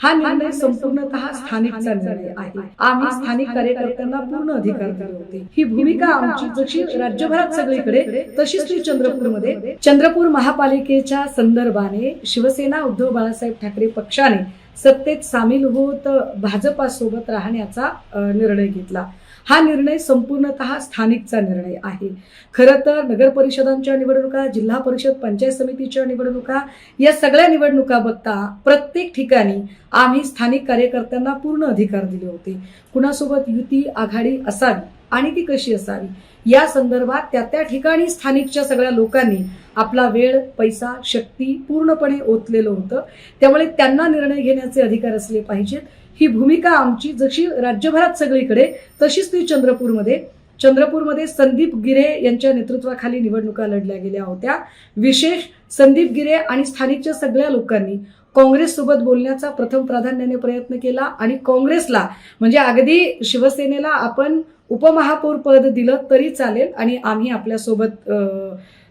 हा निर्णय संपूर्णत स्थानिकचा निर्णय आहे. आम्ही स्थानिक कार्यकर्त्यांना पूर्ण अधिकार दिले होते. ही भूमिका आमची जशी राज्यभरात सगळीकडे तशीच ती चंद्रपूरमध्ये. चंद्रपूर महापालिकेच्या संदर्भाने शिवसेना उद्धव बाळासाहेब ठाकरे पक्षाने सत्तेत सामील होत भाजपासोबत राहण्याचा निर्णय घेतला. हा निर्णय संपूर्णतः स्थानिकचा निर्णय आहे. खरं तर नगर परिषदांच्या निवडणुका जिल्हा परिषद पंचायत समितीच्या निवडणुका या सगळ्या निवडणुका बघता प्रत्येक ठिकाणी आम्ही स्थानिक कार्यकर्त्यांना पूर्ण अधिकार दिले होते. कुणासोबत युती आघाडी असावी आणि ती कशी असावी या संदर्भात त्या त्या ठिकाणी स्थानिकच्या सगळ्या लोकांनी आपला वेळ पैसा शक्ती पूर्णपणे ओतलेलं होतं. त्यामुळे त्यांना निर्णय घेण्याचे अधिकार असले पाहिजेत. ही भूमिका आमची. जशी राज्यभरात सगळीकडे तशीच ती चंद्रपूरमध्ये. चंद्रपूरमध्ये संदीप गिरे यांच्या नेतृत्वाखाली निवडणुका लढल्या गेल्या होत्या. विशेष संदीप गिरे आणि स्थानिकच्या सगळ्या लोकांनी काँग्रेससोबत बोलण्याचा प्रथम प्राधान्याने प्रयत्न केला आणि काँग्रेसला म्हणजे अगदी शिवसेनेला आपण उपमहापौर पद दिलं तरी चालेल आणि आम्ही आपल्यासोबत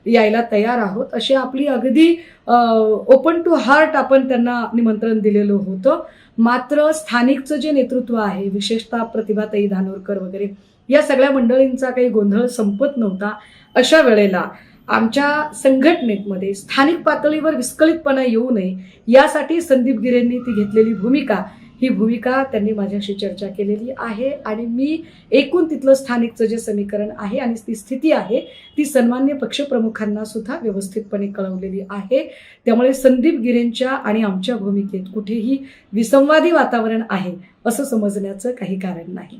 यायला तयार आहोत. अशी आपली अगदी ओपन टू हार्ट आपण त्यांना निमंत्रण दिलेलं होतं. मात्र स्थानिकचं जे नेतृत्व आहे विशेषतः प्रतिभाताई धानोरकर वगैरे या सगळ्या मंडळींचा काही गोंधळ संपत नव्हता. अशा वेळेला आमच्या संघटनेमध्ये स्थानिक पातळीवर विस्कळीतपणा येऊ नये यासाठी संदीप गिरेंनी ती घेतलेली भूमिका ही भूमिका त्यांनी माझ्याशी चर्चा केलेली आहे आणि मी एकूण तिथलं स्थानिकचं जे समीकरण आहे आणि ती स्थिती आहे ती सन्मान्य पक्षप्रमुखांना सुद्धा व्यवस्थितपणे कळवलेली आहे. त्यामुळे संदीप गिरेंच्या आणि आमच्या भूमिकेत कुठेही विसंवादी वातावरण आहे असं समजण्याचं काही कारण नाही.